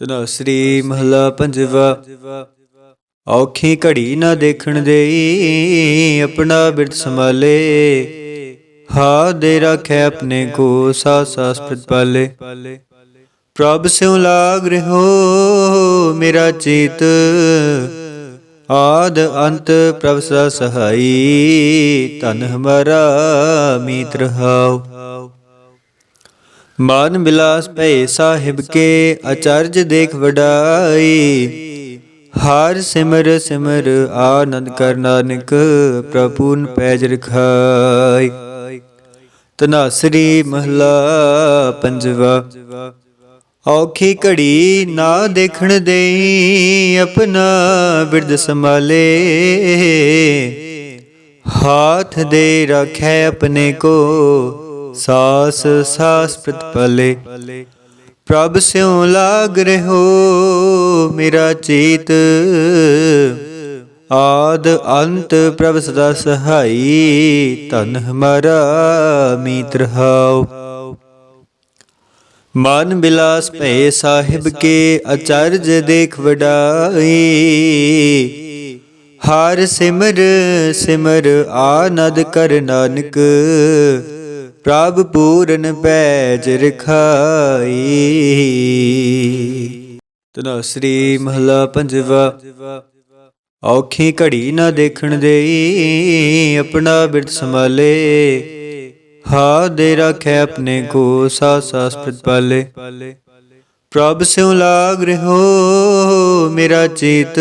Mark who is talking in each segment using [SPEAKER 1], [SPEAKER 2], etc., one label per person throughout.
[SPEAKER 1] ਤਨਸਰੀ ਮਹਲਾ ਪੰਜਵਾ। ਔਖੀ ਘੜੀ ਨਾ ਦੇਖਣ ਦੇਈ, ਆਪਣਾ ਬਿਰਤ ਸੰਭਾਲੇ। ਹਾ ਦੇ ਰੱਖੈ ਆਪਣੇ ਕੋ ਸਾ ਸਾਸ ਪ੍ਰਤਪਾਲੇ ਪ੍ਰਭ ਸਿਉ ਲਾਗ ਰਹਿਓ ਮੇਰਾ ਚੀਤ। ਆਦ ਅੰਤ ਪ੍ਰਭ ਸਦਾ ਸਹਾਈ ਤਨ ਹਮਾਰਾ ਮੀਤ ਰਹਾਉ। ਮਾਨ ਬਿਲਾਸ ਭੈ ਸਾਹਿਬ ਕੇ ਅਚਰਜ ਦੇਖ ਵਡਾਈ। ਹਰ ਸਿਮਰ ਸਿਮਰ ਆਨੰਦ ਕਰ ਨਾਨਕ ਪ੍ਰਭੂਨ ਪੈਜ ਰਖਾਈ। ਤਨਾਸਰੀ ਮਹਲਾ ਪੰਜਵਾ। ਔਖੀ ਘੜੀ ਨਾ ਦੇਖਣ ਦੇਈ, ਆਪਣਾ ਬਿਰਦ ਸੰਭਾਲੇ। ਹਾਥ ਦੇ ਰੱਖੈ ਆਪਣੇ ਕੋ ਸਾਸ ਸਾਸ ਪ੍ਰਤਪਲੇ ਪ੍ਰਭ ਸਿਉ ਲਾਗ ਰਹਿਓ ਮੇਰਾ ਚੀਤ। ਆਦ ਅੰਤ ਪ੍ਰਭ ਸਦਾ ਸਹਾਈ ਤਨ ਹਮਾਰਾ ਮੀਤ ਰਹਾਉ। ਮਨ ਬਿਲਾਸ ਭੈ ਸਾਹਿਬ ਕੇ ਅਚਰਜ ਦੇਖ ਵਡਾਈ। ਹਰ ਸਿਮਰ ਸਿਮਰ ਆਨੰਦ ਕਰ ਨਾਨਕ। ਪ੍ਰਭ ਪੂਰਨ ਪੈਜ ਰਖਾਈ। ਤਨਾ ਮਹਲਾ ਪੰਜਵਾ, ਔਖੀ ਘੜੀ ਨਾ ਦੇਖਣ ਦੇਈ, ਆਪਣਾ ਬਿਰਤ ਸੰਭਾਲੇ। ਹਾ ਦੇ ਰੱਖੈ ਆਪਣੇ ਕੋ ਸਾ ਸਾਸ ਪ੍ਰਤਪਾਲੇ ਪ੍ਰਭ ਸਿਉ ਲਾਗ ਰਹਿਓ ਮੇਰਾ ਚੀਤ।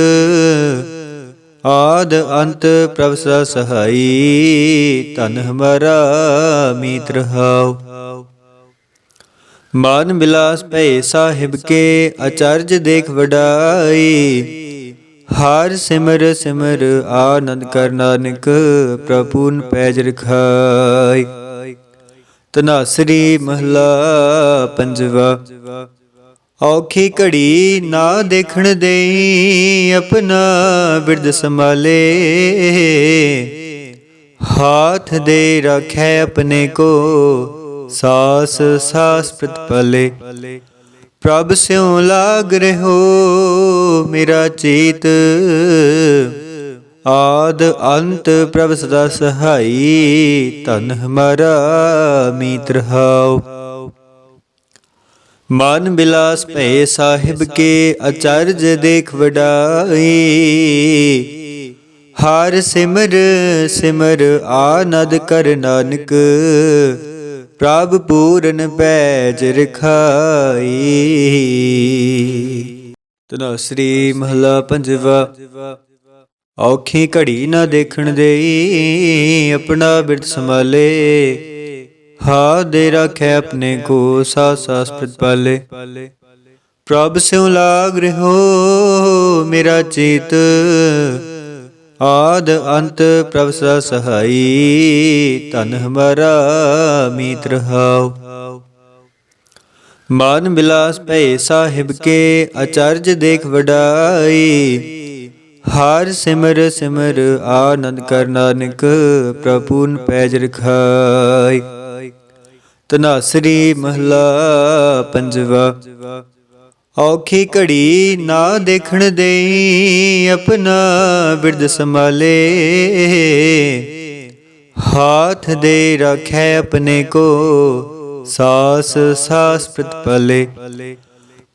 [SPEAKER 1] ਆਦ ਅੰਤ ਪ੍ਰਭ ਸਦਾ ਸਹਾਈ ਤਨ ਹਮਾਰਾ ਮੀਤ ਰਹਾਉ। ਮਨ ਬਿਲਾਸ ਭੈ ਸਾਹਿਬ ਕੇ ਅਚਰਜ ਦੇਖ ਵਡਾਈ, ਹਰ ਸਿਮਰ ਸਿਮਰ ਆਨੰਦ ਕਰ ਨਾਨਕ ਪ੍ਰਭੂਨ ਪੈਜ ਰਖਾਈ। ਤਨਾਸਰੀ ਮਹਲਾ ਪੰਜਵਾ। ਔਖੀ ਘੜੀ ਨਾ ਦੇਖਣ ਦੇਈ, ਆਪਣਾ ਬਿਰਦ ਸੰਭਾਲੇ। ਹਾਥ ਦੇ ਰੱਖੈ ਆਪਣੇ ਕੋ, ਸਾਸ ਸਾਸ ਪ੍ਰਤਪਲੇ ਪ੍ਰਭ ਸਿਉ ਲਾਗ ਰਹਿਓ ਮੇਰਾ ਚੀਤ, ਆਦ ਅੰਤ ਪ੍ਰਭ ਸਦਾ ਸਹਾਈ ਤਨ ਹਮਾਰਾ ਮੀਤ ਰਹਾਉ ਮਨ ਬਿਲਾਸ ਭੈ ਸਾਹਿਬ ਕੇ ਅਚਰਜ ਦੇਖ ਵਡਾਈ। ਹਰ ਸਿਮਰ ਸਿਮਰ ਆਨੰਦ ਕਰ ਨਾਨਕ, ਪ੍ਰਭ ਪੂਰਨ ਪੈਜ ਰਖਾਈ। ਤਨਾ ਸ੍ਰੀ ਮਹਲਾ ਪੰਜਵਾ, ਔਖੀ ਘੜੀ ਨਾ ਦੇਖਣ ਦੇਈ, ਆਪਣਾ ਬਿਰਤ ਸੰਭਾਲੇ ਹਾ ਦੇ ਰੱਖੈ ਆਪਣੇ ਕੋ ਸਾ ਸਾਸ ਪ੍ਰਤਪਾਲੇ ਪ੍ਰਭ ਸਿਉ ਲਾਗ ਰਹਿਓ ਮੇਰਾ ਚੀਤ। ਆਦ ਅੰਤ ਪ੍ਰਭ ਸਦਾ ਸਹਾਈ ਤਨ ਹਮਾਰਾ ਮੀਤ ਰਹਾਉ। ਮਨ ਬਿਲਾਸ ਭੈ ਸਾਹਿਬ ਕੇ ਅਚਰਜ ਦੇਖ ਵਡਾਈ। ਹਰ ਸਿਮਰ ਸਿਮਰ ਆਨੰਦ ਕਰ ਨਾਨਕ ਪ੍ਰਭੂਨ ਪੈਜ ਰਖਾਈ। ਤਨਾਸਰੀ ਮਹਲਾ ਪੰਜਵਾ। ਔਖੀ ਘੜੀ ਨਾ ਦੇਖਣ ਦੇਈ, ਆਪਣਾ ਬਿਰਦ ਸੰਭਾਲੇ। ਹਾਥ ਦੇ ਰੱਖੈ ਆਪਣੇ ਕੋ, ਸਾਸ ਸਾਸ ਪ੍ਰਤਪਲੇ।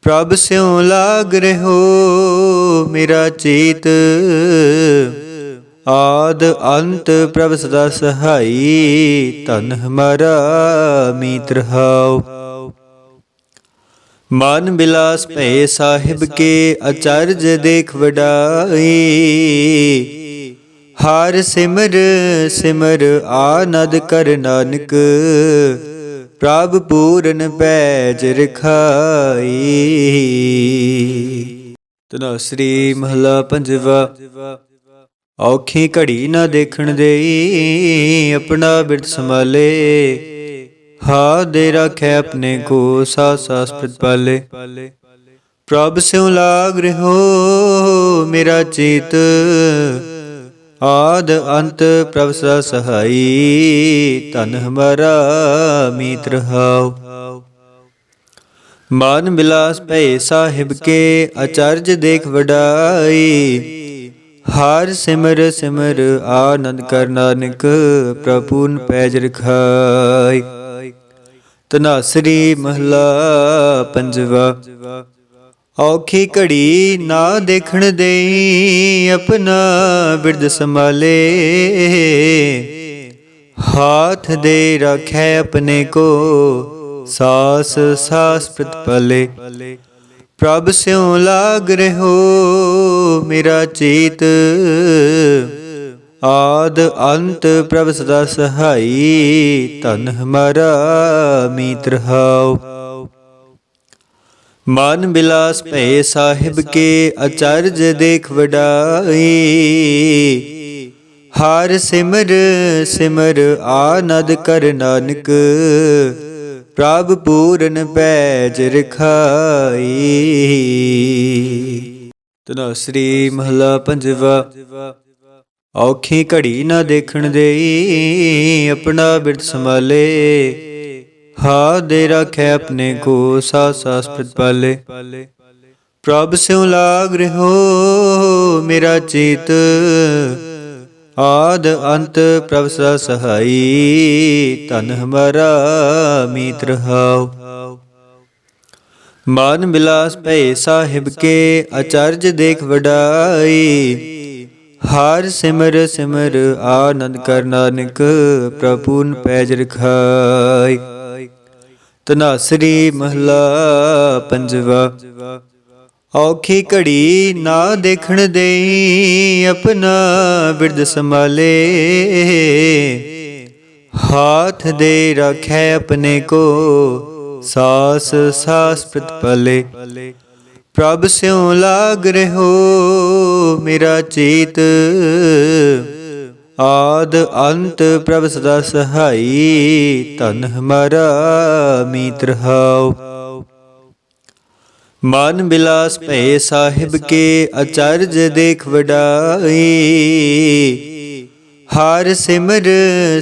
[SPEAKER 1] ਪ੍ਰਭ ਸਿਉ ਲਾਗ ਰਹਿਓ ਮੇਰਾ ਚੀਤ। ਆਦ ਅੰਤ ਪ੍ਰਭ ਸਦਾ ਸਹਾਈ ਤਨ ਹਮਾਰਾ ਮੀਤ ਰਹਾਉ ਮਨ ਬਿਲਾਸ ਭੈ ਸਾਹਿਬ ਕੇ ਅਚਰਜ ਦੇਖ ਵਡਾਈ। ਹਰ ਸਿਮਰ ਸਿਮਰ ਆਨੰਦ ਕਰ ਨਾਨਕ, ਪ੍ਰਭ ਪੂਰਨ ਪੈਜ ਰਖਾਈ। ਤਨਾ ਸ੍ਰੀ ਮਹਲਾ ਪੰਜਵਾ ਔਖੀ ਘੜੀ ਨਾ ਦੇਖਣ ਦੇਈ, ਆਪਣਾ ਬਿਰਤ ਸੰਭਾਲੇ। ਹਾ ਦੇ ਰੱਖੈ ਆਪਣੇ ਕੋ ਸਾ ਸਾਸ ਪ੍ਰਤਪਾਲੇ ਪ੍ਰਭ ਸਿਉ ਲਾਗ ਰਹਿਓ ਮੇਰਾ ਚੀਤ। ਆਦ ਅੰਤ ਪ੍ਰਭ ਸਦਾ ਸਹਾਈ ਤਨ ਹਮਾਰਾ ਮੀਤ ਰਹਾਉ। ਮਨ ਬਿਲਾਸ ਭਏ ਸਾਹਿਬ ਕੇ, ਅਚਰਜ ਦੇਖ ਵਡਾਈ। ਹਰ ਸਿਮਰ ਸਿਮਰ ਆਨੰਦ ਕਰ ਨਾਨਕ ਪ੍ਰਭੂਨ ਪੈਜ ਰਖਾਈ। ਤਨਾਸਰੀ ਮਹਲਾ ਪੰਜਵਾ। ਔਖੀ ਘੜੀ ਨਾ ਦੇਖਣ ਦੇਈ, ਆਪਣਾ ਬਿਰਦ ਸੰਭਾਲੇ। ਹਾਥ ਦੇ ਰੱਖੈ ਆਪਣੇ ਕੋ, ਸਾਸ ਸਾਸ ਪ੍ਰਤਪਲੇ। ਪ੍ਰਭ ਸਿਉ ਲਾਗ ਰਹੋ ਮੇਰਾ ਚੇਤ। ਆਦ ਅੰਤ ਪ੍ਰਭ ਸਦਾ ਸਹਾਈ ਤਨ ਹਮਾਰਾ ਮੀਤ ਰਹਾਉ। ਮਨ ਬਿਲਾਸ ਭਏ ਸਾਹਿਬ ਕੇ ਅਚਰਜ ਦੇਖ ਵਡਾਈ। ਹਰ ਸਿਮਰ ਸਿਮਰ ਆਨੰਦ ਕਰ ਨਾਨਕ। ਪ੍ਰਭ ਪੂਰਨ ਪੈਜ ਰਖਾਈ। ਤਨਾ ਮਹਲਾ ਪੰਜਵਾ, ਔਖੀ ਘੜੀ ਨਾ ਦੇਖਣ ਦੇਈ, ਆਪਣਾ ਬਿਰਤ ਸੰਭਾਲੇ। ਹਾ ਦੇ ਰੱਖੇ ਆਪਣੇ ਕੋ ਸਾਸ ਸਾਸ ਪ੍ਰਤਪਾਲੇ ਪ੍ਰਭ ਸਿਉ ਲਾਗ ਰਹੋ ਮੇਰਾ ਚੀਤ ਆਦ ਅੰਤ ਪ੍ਰਭ ਸਦਾ ਸਹਾਈ ਤਨ ਹਮਾਰਾ ਮੀਤ ਰਹਾਉ। ਮਾਨ ਬਿਲਾਸ ਭਏ ਸਾਹਿਬ ਕੇ ਅਚਰਜ ਦੇਖ ਵਡਾਈ, ਹਾਰ ਸਿਮਰ ਸਿਮਰ ਆਨੰਦ ਕਰ ਨਾਨਕ ਪ੍ਰਭੂਨ ਪੈਜ ਰਖਾਈ। ਤਨਾਸਰੀ ਮਹਲਾ ਪੰਜਵਾ। ਔਖੀ ਘੜੀ ਨਾ ਦੇਖਣ ਦੇਈ, ਆਪਣਾ ਬਿਰਦ ਸੰਭਾਲੇ। ਹਾਥ ਦੇ ਰੱਖੈ ਆਪਣੇ ਕੋ, ਸਾਸ ਸਾਸ ਪ੍ਰਤਪਲੇ ਪ੍ਰਭ ਸਿਉ ਲਾਗ ਰਹੋ ਮੇਰਾ ਚੀਤ, ਆਦ ਅੰਤ ਪ੍ਰਭ ਸਦਾ ਸਹਾਈ ਤਨ ਹਮਾਰਾ ਮੀਤ ਰਹਾਉ ਮਨ ਬਿਲਾਸ ਭਏ ਸਾਹਿਬ ਕੇ ਅਚਰਜ ਦੇਖ ਵਡਾਈ। ਹਰ ਸਿਮਰ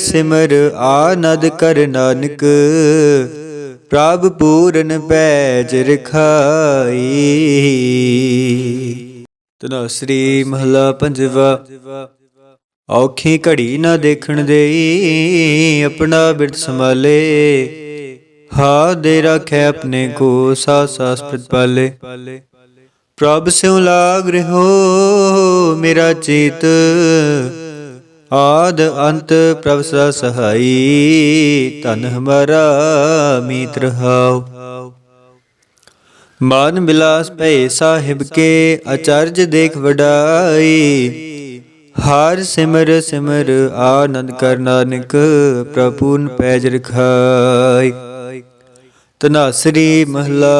[SPEAKER 1] ਸਿਮਰ ਆਨੰਦ ਕਰ ਨਾਨਕ, ਪ੍ਰਭ ਪੂਰਨ ਪੈਜ ਰਖਾਈ। ਤਨਾ ਸ੍ਰੀ ਮਹਲਾ ਪੰਜਵਾ, ਔਖੀ ਘੜੀ ਨਾ ਦੇਖਣ ਦੇਈ, ਆਪਣਾ ਬਿਰਤ ਸੰਭਾਲੇ। ਹਾ ਦੇ ਰੱਖੇ ਆਪਣੇ ਕੋ ਸਾਸ ਸਾਸ ਪ੍ਰਤਪਾਲੇ ਪ੍ਰਭ ਸਿਉ ਲਾਗ ਰਹੋ ਮੇਰਾ ਚੀਤ। ਆਦ ਅੰਤ ਪ੍ਰਭ ਸਦਾ ਸਹਾਈ ਤਨ ਹਮਾਰਾ ਮੀਤ ਰਹਾਉ। ਮਨ ਬਿਲਾਸ ਭਏ ਸਾਹਿਬ ਕੇ ਅਚਰਜ ਦੇਖ ਵਡਾਈ। ਹਰ ਸਿਮਰ ਸਿਮਰ ਆਨੰਦ ਕਰ ਨਾਨਕ ਪ੍ਰਭੂਨ ਪੈਜ ਰਖਾਈ। ਤਨਾਸਰੀ ਮਹਲਾ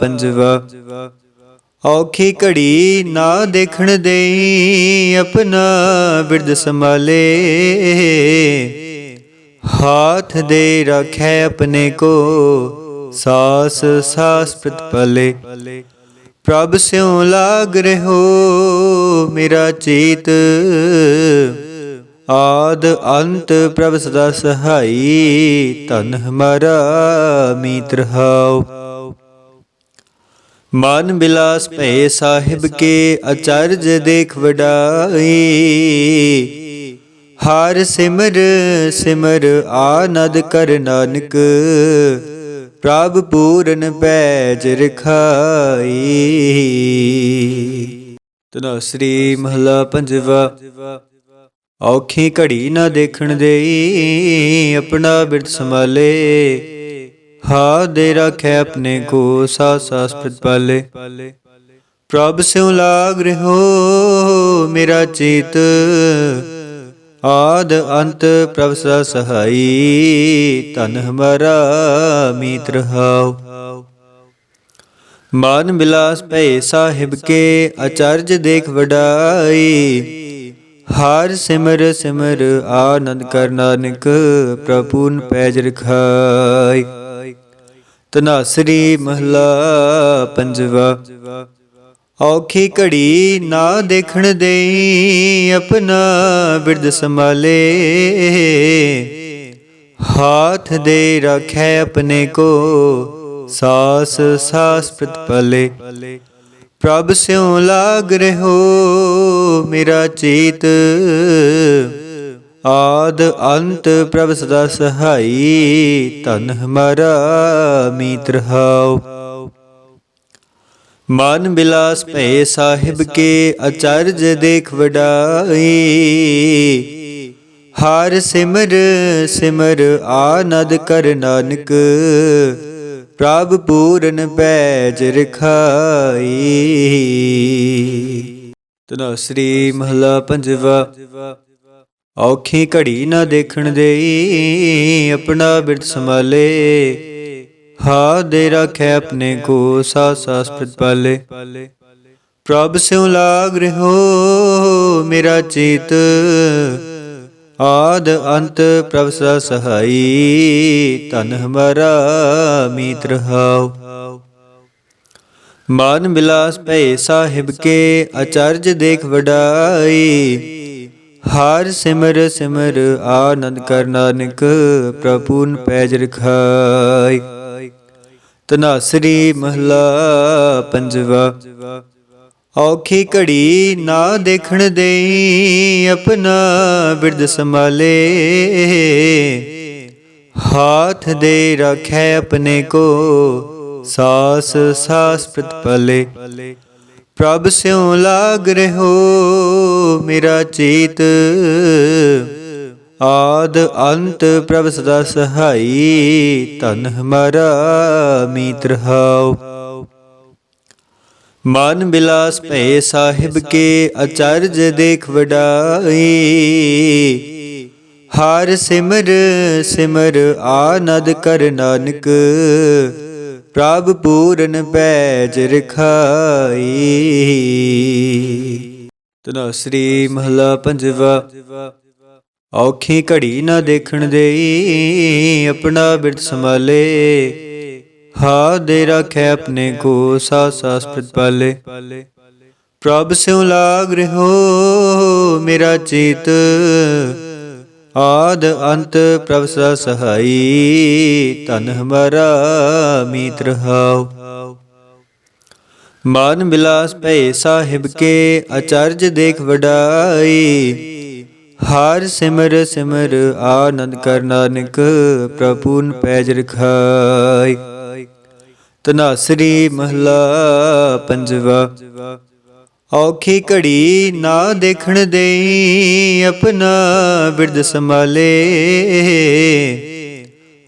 [SPEAKER 1] ਪੰਜਵਾ। ਔਖੀ ਘੜੀ ਨਾ ਦੇਖਣ ਦੇਈ, ਆਪਣਾ ਬਿਰਦ ਸੰਭਾਲੇ। ਹਾਥ ਦੇ ਰੱਖੈ ਆਪਣੇ ਕੋ, ਸਾਸ ਸਾਸ ਪ੍ਰਤਪਲੇ ਪ੍ਰਭ ਸਿਉ ਲਾਗ ਰਹੋ ਮੇਰਾ ਚੀਤ ਆਦ ਅੰਤ ਪ੍ਰਭ ਸਦਾ ਸਹਾਈ ਤਨ ਹਮਾਰਾ ਮੀਤ ਰਹਾਉ। ਮਨ ਬਿਲਾਸ ਭਏ ਸਾਹਿਬ ਕੇ ਅਚਰਜ ਦੇਖ ਵਡਾਈ। ਹਰ ਸਿਮਰ ਸਿਮਰ ਆਨੰਦ ਕਰ ਨਾਨਕ, ਪ੍ਰਭ ਪੂਰਨ ਪੈਜ ਰਖਾਈ। ਤਨਾ ਸ੍ਰੀ ਮਹਲਾ ਪੰਜਵਾ ਔਖੀ ਘੜੀ ਨਾ ਦੇਖਣ ਦੇਈ, ਆਪਣਾ ਬਿਰਤ ਸੰਭਾਲੇ। ਹਾ ਦੇ ਰੱਖੇ ਆਪਣੇ ਕੋ, ਸਾਸ ਸਾਸ ਪ੍ਰਤਪਾਲੇ ਪ੍ਰਭ ਸਿਉ ਲਾਗ ਰਹੋ ਮੇਰਾ ਚੀਤ। ਆਦ ਅੰਤ ਪ੍ਰਭ ਸਦਾ ਸਹਾਈ ਤਨ ਹਮਾਰਾ ਮੀਤ ਰਹਾਉ। ਮਾਨ ਬਿਲਾਸ ਭਏ ਸਾਹਿਬ ਕੇ, ਅਚਰਜ ਦੇਖ ਵਡਾਈ। ਹਰ ਸਿਮਰ ਸਿਮਰ ਆਨੰਦ ਕਰ ਨਾਨਕ ਪ੍ਰਭੂਨ ਪੈਜ ਰਖਾਈ। ਤਨਾਸਰੀ ਮਹਲਾ ਪੰਜਵਾ, ਔਖੀ ਘੜੀ ਨਾ ਦੇਖਣ ਦੇਈ, ਆਪਣਾ ਬਿਰਦ ਸੰਭਾਲੇ। ਹਾਥ ਦੇ ਰੱਖੈ ਆਪਣੇ ਕੋ, ਸਾਸ ਸਾਸ ਪ੍ਰਤਪਲੇ। ਪ੍ਰਭ ਸਿਉ ਲਾਗ ਰਹਿਓ ਮੇਰਾ ਚੇਤ। ਆਦ ਅੰਤ ਪ੍ਰਭ ਸਦਾ ਸਹਾਈ ਤਨ ਹਮਾਰਾ ਮੀਤ ਰਹਾਉ ਮਨ ਬਿਲਾਸ ਭੈ ਸਾਹਿਬ ਕੇ ਅਚਰਜ ਦੇਖ ਵਡਾਈ। ਹਰ ਸਿਮਰ ਸਿਮਰ ਆਨੰਦ ਕਰ ਨਾਨਕ। ਪ੍ਰਭ ਪੂਰਨ ਪੈਜ ਰਖਾਈ। ਤਨਾ ਸ੍ਰੀ ਮਹਲਾ ਪੰਜਵਾ, ਔਖੀ ਘੜੀ ਨਾ ਦੇਖਣ ਦੇਈ, ਆਪਣਾ ਬਿਰਤ ਸੰਭਾਲੇ। ਹਾ ਦੇ ਰੱਖੇ ਆਪਣੇ ਕੋ ਸਾਸ ਸਾਸ ਪ੍ਰਤਪਾਲੇ ਪ੍ਰਭ ਸਿਉ ਲਾਗ ਰਹਿਓ ਮੇਰਾ ਚੀਤ ਆਦ ਅੰਤ ਪ੍ਰਭ ਸਦਾ ਸਹਾਈ ਤਨ ਹਮਾਰਾ ਮੀਤ ਰਹਾਉ। ਮਾਨ ਬਿਲਾਸ ਭੈ ਸਾਹਿਬ ਕੇ ਅਚਰਜ ਦੇਖ ਵਡਾਈ, ਹਰ ਸਿਮਰ ਸਿਮਰ ਆਨੰਦ ਕਰ ਨਾਨਕ ਪ੍ਰਪੂਨ ਪੈਜ ਰਖਾਈ। ਤਨਾਸਰੀ ਮਹਲਾ ਪੰਜਵਾ। ਔਖੀ ਘੜੀ ਨਾ ਦੇਖਣ ਦੇਈ, ਆਪਣਾ ਬਿਰਦ ਸੰਭਾਲੇ। ਹਾਥ ਦੇ ਰੱਖੇ ਆਪਣੇ ਕੋ, ਸਾਸ ਸਾਸ ਪ੍ਰਤਪਲੇ ਪ੍ਰਭ ਸਿਉ ਲਾਗ ਰਹਿਓ ਮੇਰਾ ਚੀਤ, ਆਦ ਅੰਤ ਪ੍ਰਭ ਸਦਾ ਸਹਾਈ ਤਨ ਹਮਾਰਾ ਮੀਤ ਰਹਾਉ ਮਨ ਬਿਲਾਸ ਭੈ ਸਾਹਿਬ ਕੇ ਅਚਰਜ ਦੇਖ ਵਡਾਈ। ਹਰ ਸਿਮਰ ਸਿਮਰ ਆਨੰਦ ਕਰ ਨਾਨਕ। ਪ੍ਰਭ ਪੂਰਨ ਪੈਜ ਰਖਾਈ। ਤਨਾ ਸ੍ਰੀ ਮਹਲਾ ਪੰਜਵਾ, ਔਖੀ ਘੜੀ ਨਾ ਦੇਖਣ ਦੇਈ, ਆਪਣਾ ਬਿਰਤ ਸੰਭਾਲੇ। ਹਾ ਦੇ ਰੱਖੇ ਆਪਣੇ ਕੋ ਸਾਸ ਸਾਸ ਪ੍ਰਤਪਾਲੇ ਪ੍ਰਭ ਸਿਉ ਲਾਗ ਰਹਿਓ ਮੇਰਾ ਚੀਤ। ਆਦ ਅੰਤ ਪ੍ਰਭ ਸਦਾ ਸਹਾਈ। ਤਨ ਹਮਾਰਾ ਮੀਤ ਰਹਾਉ। ਮਨ ਬਿਲਾਸ ਭੈ ਸਾਹਿਬ ਕੇ ਅਚਰਜ ਦੇਖ ਵਡਾਈ। ਹਰ ਸਿਮਰ ਸਿਮਰ ਆਨੰਦ ਕਰ ਨਾਨਕ ਪੈਜ ਰਖਾਈ। ਤਨਾਸਰੀ ਮਹਲਾ ਪੰਜਵਾ। ਔਖੀ ਘੜੀ ਨਾ ਦੇਖਣ ਦੇਈ, ਆਪਣਾ ਬਿਰਦ ਸੰਭਾਲੇ।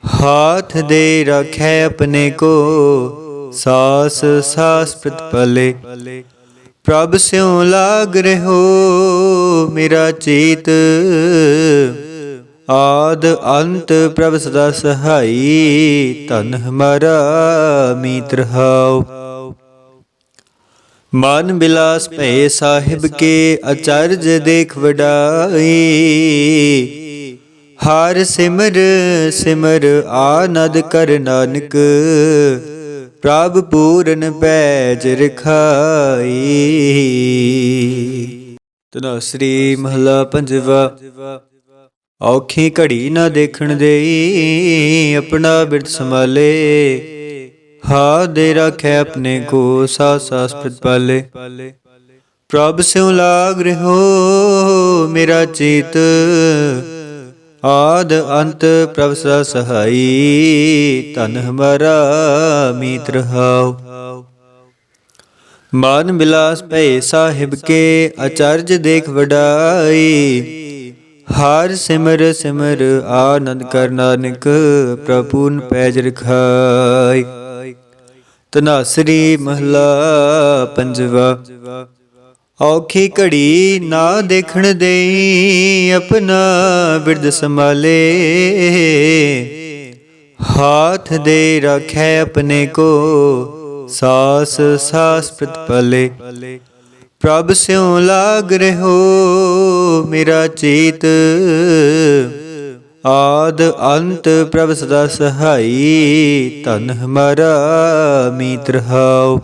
[SPEAKER 1] ਹਾਥ ਦੇ ਰੱਖੇ ਆਪਣੇ ਕੋ, ਸਾਸ ਸਾਸ ਪ੍ਰਤਪਲੇ ਪ੍ਰਭ ਸਿਉ ਲਾਗ ਰਹਿਓ ਮੇਰਾ ਚੀਤ। ਆਦ ਅੰਤ ਪ੍ਰਭ ਸਦਾ ਸਹਾਈ ਤਨ ਹਮਾਰਾ ਮੀਤ ਰਹਾਉ। ਮਨ ਬਿਲਾਸ ਭੈ ਸਾਹਿਬ ਕੇ ਅਚਰਜ ਦੇਖ ਵਡਾਈ। ਹਰ ਸਿਮਰ ਸਿਮਰ ਆਨੰਦ ਕਰ ਨਾਨਕ। ਪ੍ਰਭ ਪੂਰਨ ਪੈਜ ਰਖਾਈ। ਤਨਾ ਸ੍ਰੀ ਮਹਲਾ ਪੰਜਵਾ। ਔਖੀ ਘੜੀ ਨਾ ਦੇਖਣ ਦੇਈ, ਆਪਣਾ ਬਿਰਤ ਸੰਭਾਲੇ। ਹਾ ਦੇ ਰੱਖੇ ਆਪਣੇ ਕੋ, ਸਾਸ ਸਾਸ ਪ੍ਰਤਪਾਲੇ ਪ੍ਰਭ ਸਿਉ ਲਾਗ ਰਹਿਓ ਮੇਰਾ ਚੀਤ, ਆਦ ਅੰਤ ਪ੍ਰਭ ਸਦਾ ਸਹਾਈ। ਤਨ ਹਮਾਰਾ ਮੀਤ ਰਹਾਉ। ਮਨ ਬਿਲਾਸ ਭੈ ਸਾਹਿਬ ਕੇ, ਅਚਰਜ ਦੇਖ ਵਡਾਈ। ਹਰ ਸਿਮਰ ਸਿਮਰ ਆਨੰਦ ਕਰ ਨਾਨਕ ਪ੍ਰਪੂਨ ਪੈਜ ਰਖਾਈ। ਤਨਾਸਰੀ ਮਹਲਾ ਪੰਜਵਾ। ਔਖੀ ਘੜੀ ਨਾ ਦੇਖਣ ਦੇਈ, ਆਪਣਾ ਬਿਰਦ ਸੰਭਾਲੇ। ਹਾਥ ਦੇ ਰੱਖੇ ਆਪਣੇ ਕੋ, ਸਾਸ ਸਾਸ ਪ੍ਰਤਪਲੇ। ਪ੍ਰਭ ਸਿਉ ਲਾਗ ਰਹਿਓ ਮੇਰਾ ਚੇਤ। ਆਦ ਅੰਤ ਪ੍ਰਭ ਸਦਾ ਸਹਾਈ ਤਨ ਹਮਾਰਾ ਮੀਤ ਰਹਾਉ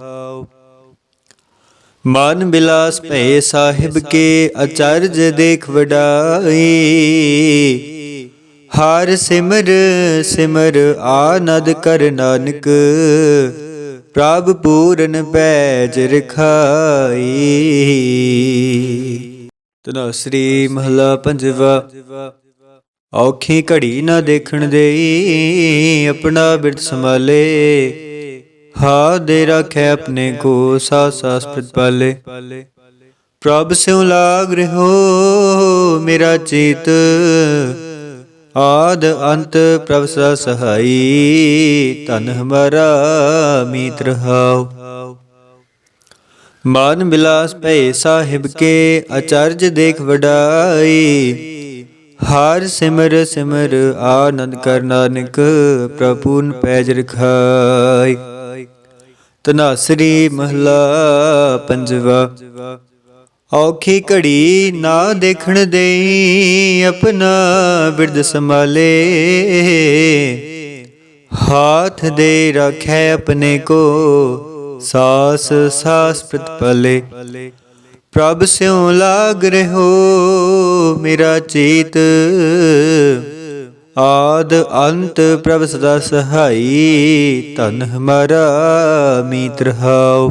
[SPEAKER 1] ਮਨ ਬਿਲਾਸ ਭੈ ਸਾਹਿਬ ਕੇ ਅਚਰਜ ਦੇਖ ਵਡਾਈ। ਹਰ ਸਿਮਰ ਸਿਮਰ ਆਨੰਦ ਕਰ ਨਾਨਕ। ਪ੍ਰਭ ਪੂਰਨ ਪੈਜ ਰਖਾਈ। ਤਨਾ ਮਹਲਾ ਪੰਜਵਾ, ਔਖੀ ਘੜੀ ਨਾ ਦੇਖਣ ਦੇਈ, ਆਪਣਾ ਬਿਰਤ ਸੰਭਾਲੇ। ਹਾ ਦੇ ਰੱਖੇ ਆਪਣੇ ਕੋ ਸਾ ਸਾਸ ਪਾਲੇ। ਪ੍ਰਭ ਸਿਉ ਲਾਗ ਰਹੋ ਮੇਰਾ ਚੀਤ ਆਦ ਅੰਤ ਪ੍ਰਭ ਸਦਾ ਸਹਾਈ ਤਨ ਹਮਾਰਾ ਮੀਤ ਰਹਾਉ। ਮਾਨ ਬਿਲਾਸ ਭੈ ਸਾਹਿਬ ਕੇ ਅਚਰਜ ਦੇਖ ਵਡਾਈ, ਹਰ ਸਿਮਰ ਸਿਮਰ ਆਨੰਦ ਕਰ ਨਾਨਕ ਪ੍ਰਭੂਨ ਪੈਜ ਰਖਾਈ। ਤਨਾਸਰੀ ਮਹਲਾ ਪੰਜਵਾ। ਔਖੀ ਘੜੀ ਨਾ ਦੇਖਣ ਦੇਈ, ਆਪਣਾ ਬਿਰਦ ਸੰਭਾਲੇ। ਹਾਥ ਦੇ ਰੱਖੈ ਆਪਣੇ ਕੋ, ਸਾਸ ਸਾਸ ਪ੍ਰਤਪਲੇ ਪ੍ਰਭ ਸਿਉ ਲਾਗ ਰਹੋ ਮੇਰਾ ਚੀਤ, ਆਦ ਅੰਤ ਪ੍ਰਭ ਸਦਾ ਸਹਾਈ ਤਨ ਹਮਾਰਾ ਮੀਤ ਰਹਾਉ